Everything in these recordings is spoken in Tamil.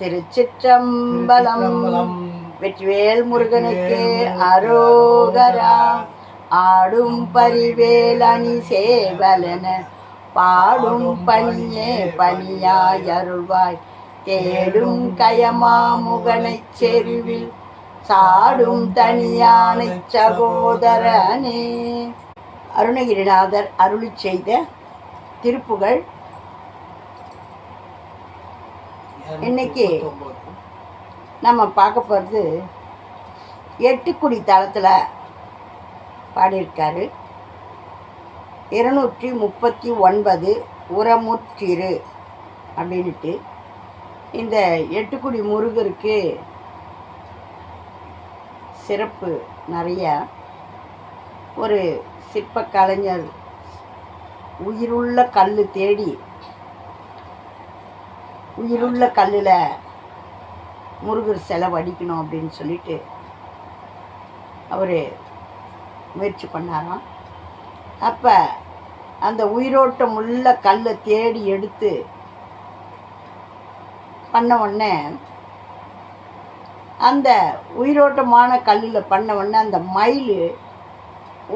திருச்சிற்றம்பலம். வெற்றிவேல் முருகனுக்கு அரோகரா. ஆடும் பரிவேல் அணி சேவலன. பாடும் பணியே பணியாய் அருள்வாய் தேடும் கயமா முகனைச் செருவில். சாடும் தனியானை சகோதரனே. அருணகிரிநாதர் அருளி செய்த திருப்புகழ் இன்னைக்கு நம்ம பார்க்க போகிறது எட்டுக்குடி தளத்தில் பாடியிருக்காரு. இருநூற்றி முப்பத்தி ஒன்பது உரமுற்றிரு அப்படின்ட்டு இந்த எட்டுக்குடி முருகருக்கு சிறப்பு நிறையா. ஒரு சிற்ப கலைஞர் உயிருள்ள கல் தேடி உயிருள்ள கல்லில் முருகர் சிலை வடிக்கணும் அப்படின்னு சொல்லிட்டு அவர் முயற்சி பண்ணாராம். அப்போ அந்த உயிரோட்டம் உள்ள கல்லை தேடி எடுத்து பண்ண உடனே அந்த உயிரோட்டமான கல்லில் பண்ண உடனே அந்த மயில்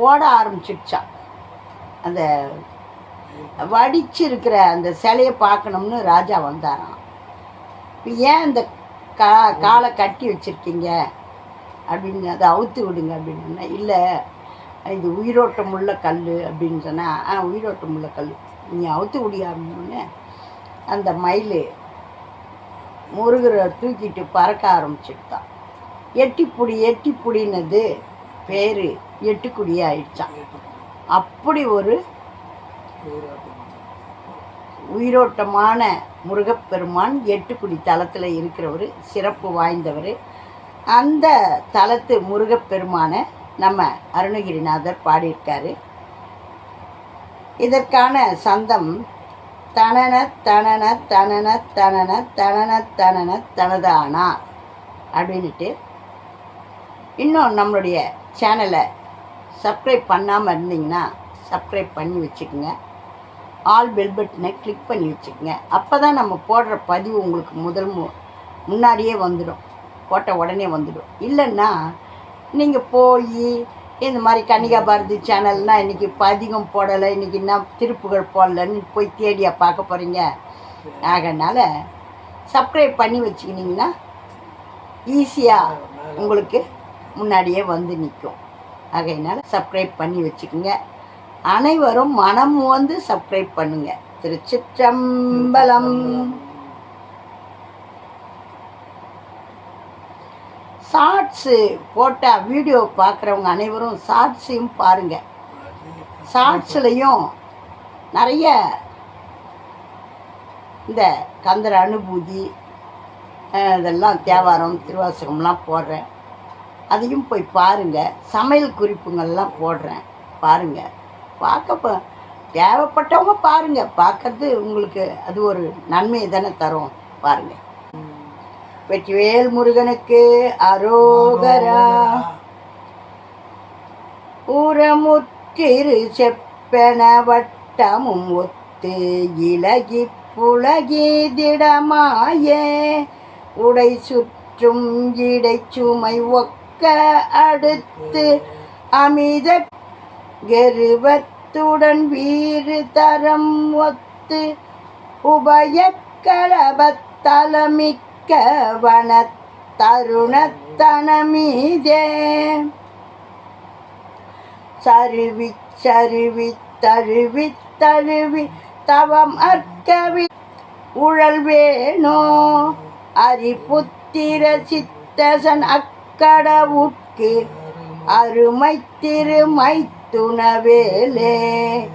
ஓட ஆரம்பிச்சிடுச்சான் அந்த வடிச்சிருக்கிற அந்த சிலையை பார்க்கணும்னு ராஜா வந்தாராம். இப்போ ஏன் இந்த கா காலை கட்டி வச்சுருக்கீங்க? அப்படின்னு அதை அவுத்து விடுங்க அப்படின்னு. இல்லை இது உயிரோட்டம் உள்ள கல் அப்படின்னு சொன்னால் ஆ உயிரோட்டம் உள்ள கல் நீ அவுத்து விடியாமன்னு அந்த மயில் முருகரை தூக்கிட்டு பறக்க ஆரம்பிச்சுட்டான் எட்டிப்புடி எட்டிப்புடினது பேர் எட்டுக்குடி ஆயிடுச்சான் அப்படி ஒரு உயிரோட்டமான முருகப்பெருமான் எட்டுக்குடி தலத்தில் இருக்கிறவர் சிறப்பு வாய்ந்தவர். அந்த தலத்து முருகப்பெருமானை நம்ம அருணகிரிநாதர் பாடியிருக்காரு. இதற்கான சந்தம் தனன தனன தனன தனன தனன தனன தனதானா அப்படின்ட்டு இன்னும் நம்மளுடைய சேனலை சப்ஸ்கிரைப் பண்ணாமல் இருந்தீங்கன்னா சப்ஸ்கிரைப் பண்ணி வச்சுக்கோங்க. ஆல் பெல் பட்டனை கிளிக் பண்ணி வச்சுக்கோங்க. அப்போ தான் நம்ம போடுற பதிவு உங்களுக்கு முதல் மு முன்னாடியே வந்துடும். போட்ட உடனே வந்துடும். இல்லைன்னா நீங்கள் போய் இந்த மாதிரி கன்னிகா பாரதி சேனல்னால் இன்றைக்கி பதிகம் போடலை இன்றைக்கி என்ன திருப்புகள் போடலைன்னு போய் தேடியா பார்க்க போகிறீங்க ஆகனால சப்ஸ்கிரைப் பண்ணி வச்சுக்கினீங்கன்னா ஈஸியாக உங்களுக்கு முன்னாடியே வந்து நிற்கும். ஆகையினால சப்ஸ்கிரைப் பண்ணி வச்சுக்கோங்க. அனைவரும் மனம் வந்து சப்ஸ்கிரைப் பண்ணுங்க. திருச்சிற்றம்பலம். ஷார்ட்ஸு போட்டால் வீடியோ பார்க்குறவங்க அனைவரும் ஷார்ட்ஸையும் பாருங்கள் ஷார்ட்ஸ்லையும் நிறைய இந்த கந்தர் அனுபூதி இதெல்லாம் தேவாரம் திருவாசகம்லாம் போடுறேன். அதையும் போய் பாருங்கள் சமையல் குறிப்புங்கள்லாம் போடுறேன். பாருங்கள் பார்க்க தேவைப்பட்டவங்க பாருங்கள் பார்க்கறது உங்களுக்கு அது ஒரு நன்மையை தானே தரும். பாருங்கள் வெற்றிவேல் முருகனுக்கு அரோகரா. உரமுற்றிரு செப்பென வட்டமும் ஒத்து இலகி புலகி திடமாயே. உடை சுற்றும் இடை சுமை ஒக்க அடுத்து அமித கெருவத்துடன் வீறு தரம் ஒத்து உபய கலபத்தலமிக்க வன தருணத்தனமீதே சருவி சருவி தழுவி தழுவி தவம் அற்கவி உழல்வேணோ அரிபுத்திர சித்தசன் அக்கடவுட்கு அருமை திருமை துணவேலே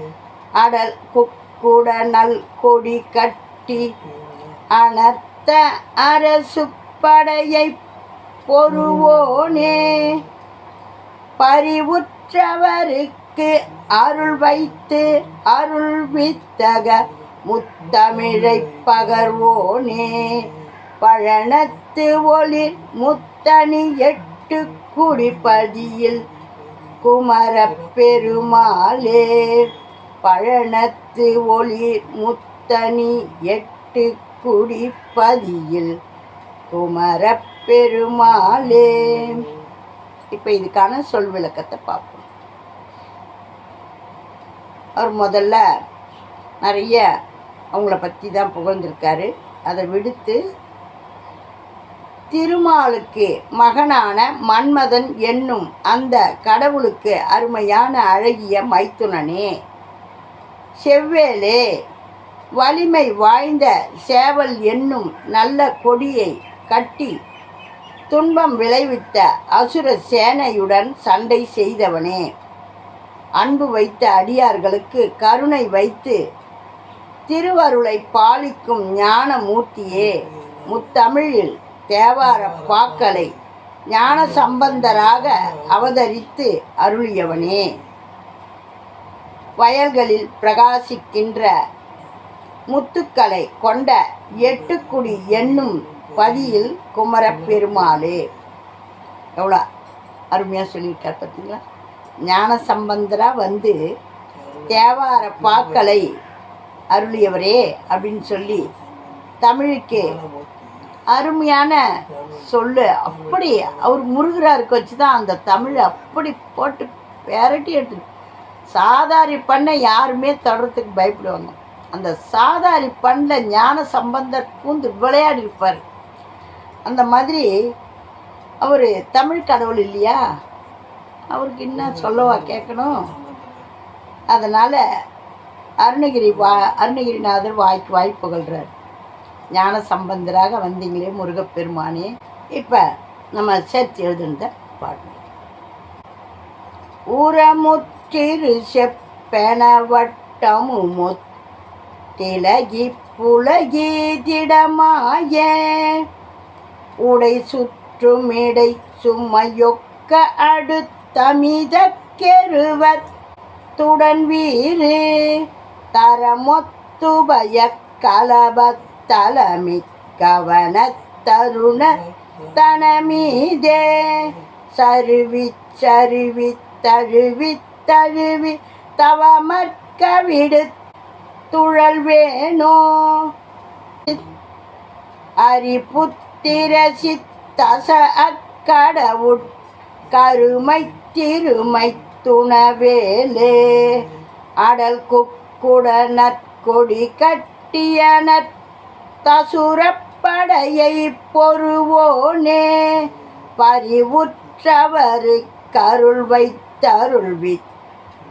அடல் குக்குட நல் கொடி கட்டி அனர்த்த அரசு படையை பொறுவோனே. பரிவுற்றவருக்கு அருள் வைத்து அருள் வித்தக முத்தமிழை பகர்வோனே. பழனத்து ஒளி முத்தணி எட்டு குடிப்பதியில் குமரப்பெருமாளே பழனத்து ஒளி முத்தணி எட்டு குடிப்பதியில். குமரப்பெருமாளே. இப்போ இதுக்கான சொல் விளக்கத்தை பார்ப்போம். அவர் முதல்ல நிறைய அவங்கள பற்றி தான் புகழ்ந்திருக்காரு. அதை விடுத்து திருமாலுக்கு மகனான மன்மதன் என்னும் அந்த கடவுளுக்கு அருமையான அழகிய மைத்துனனே. செவ்வேலே வலிமை வாய்ந்த சேவல் என்னும் நல்ல கொடியை கட்டி துன்பம் விளைவித்த அசுர சேனையுடன் சண்டை செய்தவனே. அன்பு வைத்த அடியார்களுக்கு கருணை வைத்து திருவருளை பாலிக்கும் ஞானமூர்த்தியே. முத்தமிழில் தேவார பாக்களை ஞான சம்பந்தராக அவதரித்து அருளியவனே. வயல்களில் பிரகாசிக்கின்ற முத்துக்களை கொண்ட எட்டுக்குடி என்னும் பதியில் குமரப்பெருமாளே எவ்வளோ அருமையாக சொல்லியிருக்கார் பார்த்தீங்களா? ஞான சம்பந்தராக வந்து தேவார பாக்களை அருளியவரே அப்படின்னு சொல்லி தமிழுக்கு அருமையான சொல்லு. அப்படி அவர் முருகராருக்கு வச்சு தான் அந்த தமிழ் அப்படி போட்டு பேரட்டி எடுத்து சாதாரி பண்ணை யாருமே தொடரத்துக்கு பயப்படுவாங்க. அந்த சாதாரி பண்ணில் ஞான சம்பந்தர் பூந்து விளையாடி இருப்பார் அந்த மாதிரி அவர் தமிழ் கடவுள் இல்லையா? அவருக்கு என்ன சொல்லவா கேட்கணும்? அதனால் அருணகிரி வா அருணகிரிநாதர் வாய்க்கு வாய் புகழ்கிறார் ஞான சம்பந்தராக வந்தீங்களே முருகப்பெருமானே. இப்போ நம்ம சேர்த்து எழுதுனத பாடணும். உரமுற்றிரு செப்பென வட்டமு புலகீதிடமாய உடை சுற்றுமிடை சுமையொக்க அடுத்தமித கெருவத்துடன் வீறு தரமொத்துபய கலபத் கவன தருண தனமீதே. சருவி சருவி தழுவி தழுவி தவமற்க விடு துழல் வேணோ அரிபுத்திர சித்தச அக்கடவுட் கருமை திருமை துணவேலே. அடல் குக்குட நற்கொடி கட்டிய தசுரப்படையை பொறுவோனே பறிவுற்றவர் கருள் வைத்தருள்வி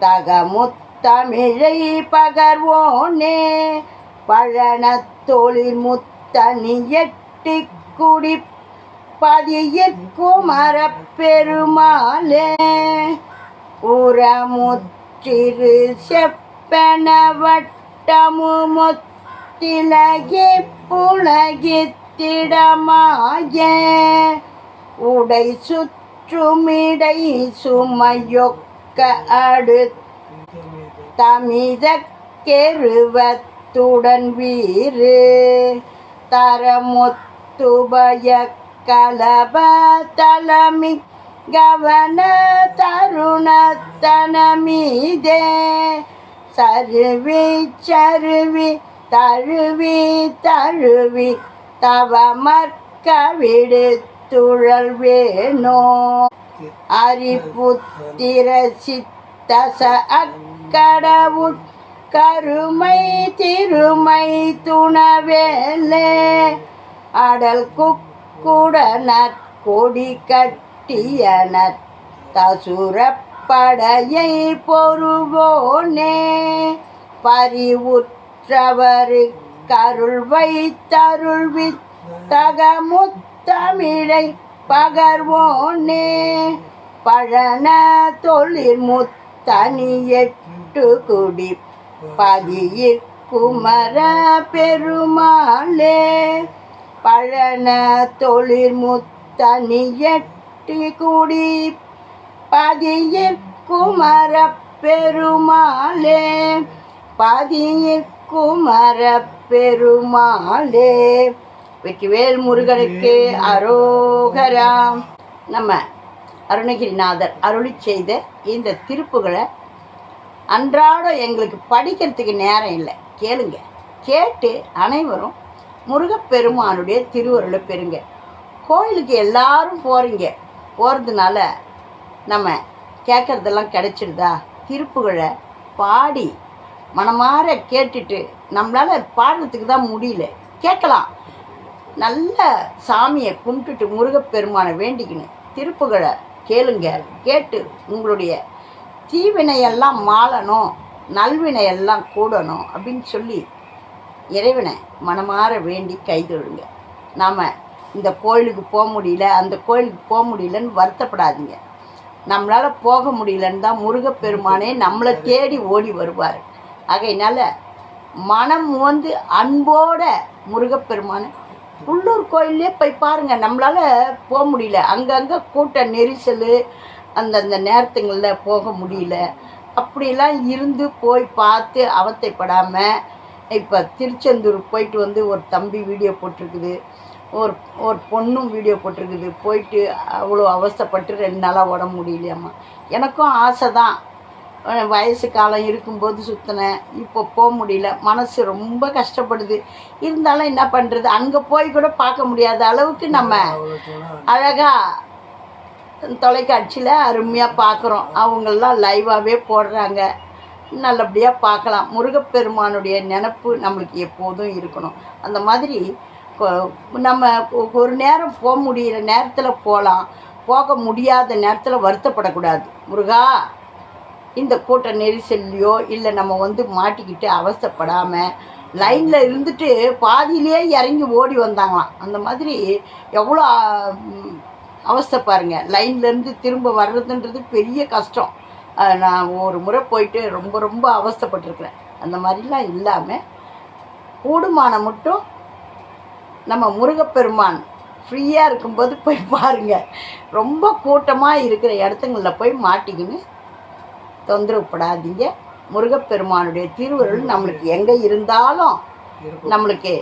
தகமுத்தமிழை பகர்வோனே பழனத்தொழில் முத்தனியட்டி குடி பதியிற்குமர பெருமாளே உரமுற்றிரு செப்பன வட்டமு முத்த புலகி திடமாய உடை சுற்றுமிடை சுமையொக்க அடு கெருவத்துடன் வீறு. தரமுத்துபய கலப தலமி கவன தருணத்தனமீதே. சருவி சருவி தழுவி தழுவி தவமற்க விடு துழல் வேணோ. அரிபுத்திர சித்தச அக்கடவுட் கருமை திருமை துணவேலே. அடல் குக்குடனற் கொடி கட்டியனர் தசுரப்படையை பொறுவோனே. பரிவுற்றவர் கருள் வைத்தருள்வி தகமுத்தமிழை பகர்வோனே. பழன தொழில் முத்தனி எட்டு குடி பதியிற் குமர பெருமாளே. பழன தொழில் முத்தனி எட்டு குடி பதியிற் குமர பெருமாளே. பதியிற் குமர பெருமாளே. வெற்றிவேல் முருகனுக்கு அரோகராம் நம்ம அருணகிரிநாதர் அருளி செய்த இந்த திருப்புகளை அன்றாடம் எங்களுக்கு படிக்கிறதுக்கு நேரம் இல்லை. கேளுங்க. கேட்டு அனைவரும் முருகப்பெருமானுடைய திருவருளை பெறுங்க. கோயிலுக்கு எல்லாரும் போகிறீங்க போகிறதுனால நம்ம கேட்குறதெல்லாம் கிடைச்சிடுதா திருப்புகழை பாடி மனமார கேட்டுட்டு நம்மளால் பாடுறதுக்கு தான் முடியல. கேட்கலாம். நல்ல சாமியை கும்பிட்டுட்டு முருகப்பெருமானை வேண்டிக்கின்னு திருப்புகழை கேளுங்க. கேட்டு உங்களுடைய தீவினையெல்லாம் மாளணும் நல்வினையெல்லாம் கூடணும் அப்படின்னு சொல்லி இறைவனை மனமார வேண்டி கைதொழுங்க நாம் இந்த கோயிலுக்கு போக முடியல அந்த கோயிலுக்கு போக முடியலன்னு வருத்தப்படாதீங்க. நம்மளால் போக முடியலன்னு தான் முருகப்பெருமானே நம்மளை தேடி ஓடி வருவார். ஆகையினால மனம் வந்து அன்போட முருகப்பெருமான உள்ளூர் கோயிலே போய் பாருங்கள் நம்மளால் போக முடியல. அங்கங்கே கூட்ட நெரிசல் அந்தந்த நேரத்துங்களில் போக முடியல. அப்படிலாம் இருந்து போய் பார்த்து அவத்தைப்படாமல் இப்போ திருச்செந்தூர் போயிட்டு வந்து ஒரு தம்பி வீடியோ போட்டிருக்குது. ஒரு ஒரு பொண்ணும் வீடியோ போட்டிருக்குது. போயிட்டு அவ்வளோ அவஸ்தைப்பட்டு ரெண்டு நாளாக உடம்பு முடியலையாம்மா. எனக்கும் ஆசை தான். வயசு காலம் இருக்கும்போது சுற்றினேன் இப்போ போக முடியல. மனசு ரொம்ப கஷ்டப்படுது. இருந்தாலும் என்ன பண்ணுறது அங்கே போய் கூட பார்க்க முடியாத அளவுக்கு நம்ம அழகாக தொலைக்காட்சியில் அருமையாக பார்க்குறோம். அவங்கெல்லாம் லைவாகவே போடுறாங்க. நல்லபடியாக பார்க்கலாம். முருகப்பெருமானுடைய நினப்பு நம்மளுக்கு எப்போதும் இருக்கணும். அந்த மாதிரி நம்ம ஒரு நேரம் போக முடிகிற நேரத்தில் போகலாம். போக முடியாத நேரத்தில் வருத்தப்படக்கூடாது. முருகா! இந்த கூட்ட நெரிசல்லையோ இல்லை நம்ம வந்து மாட்டிக்கிட்டு அவஸ்தைப்படாமல் லைனில் இருந்துட்டு பாதியிலே இறங்கி ஓடி வந்தாங்களாம். அந்த மாதிரி எவ்வளோ அவஸ்தை பாருங்கள் லைன்லேருந்து திரும்ப வர்றதுன்றது பெரிய கஷ்டம். நான் ஒரு முறை போயிட்டு ரொம்ப ரொம்ப அவஸ்தைப்பட்டிருக்கிறேன். அந்த மாதிரிலாம் இல்லாமல் கூடுமான மட்டும் நம்ம முருகப்பெருமான் ஃப்ரீயாக இருக்கும்போது போய் பாருங்கள் ரொம்ப கூட்டமாக இருக்கிற இடத்துங்களில் போய் மாட்டிக்கின்னு தொந்தரவுப்படாதீங்க. முருகப்பெருமானுடைய திருவருள் நம்மளுக்கு எங்கே இருந்தாலும் நம்மளுக்கு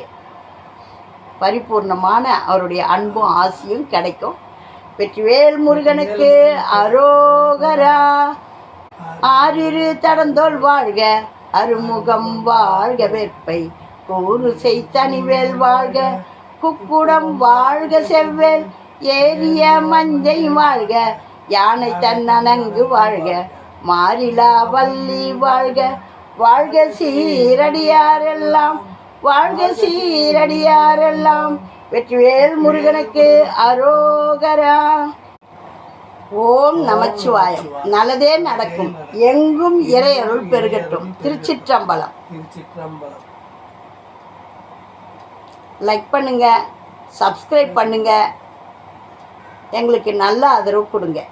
பரிபூர்ணமான அவருடைய அன்பும் ஆசியும் கிடைக்கும். வெற்றிவேல் முருகனுக்கு அரோகரா. ஆறிரு தடந்தோல் வாழ்க அருமுகம் வாழ்க வெற்பை கூறு செய்தனிவேல் வாழ்க குக்குடம் வாழ்க செவ்வேல் ஏரிய மஞ்சை வாழ்க யானை தன்னனங்கு வாழ்க. மாறிலா வள்ளி வாழ்க. வாழ்க சீரடியாரெல்லாம். வாழ்க சீரடியாரெல்லாம். வெற்றிவேல் முருகனுக்கு அரோகரா. ஓம் நமச்சிவாயம். நல்லதே நடக்கும். எங்கும் இறையருள் பெருகட்டும். திருச்சிற்றம்பலம். திருச்சிற்றம்பலம் லைக் பண்ணுங்க. சப்ஸ்கிரைப் பண்ணுங்க. எங்களுக்கு நல்ல ஆதரவு கொடுங்க.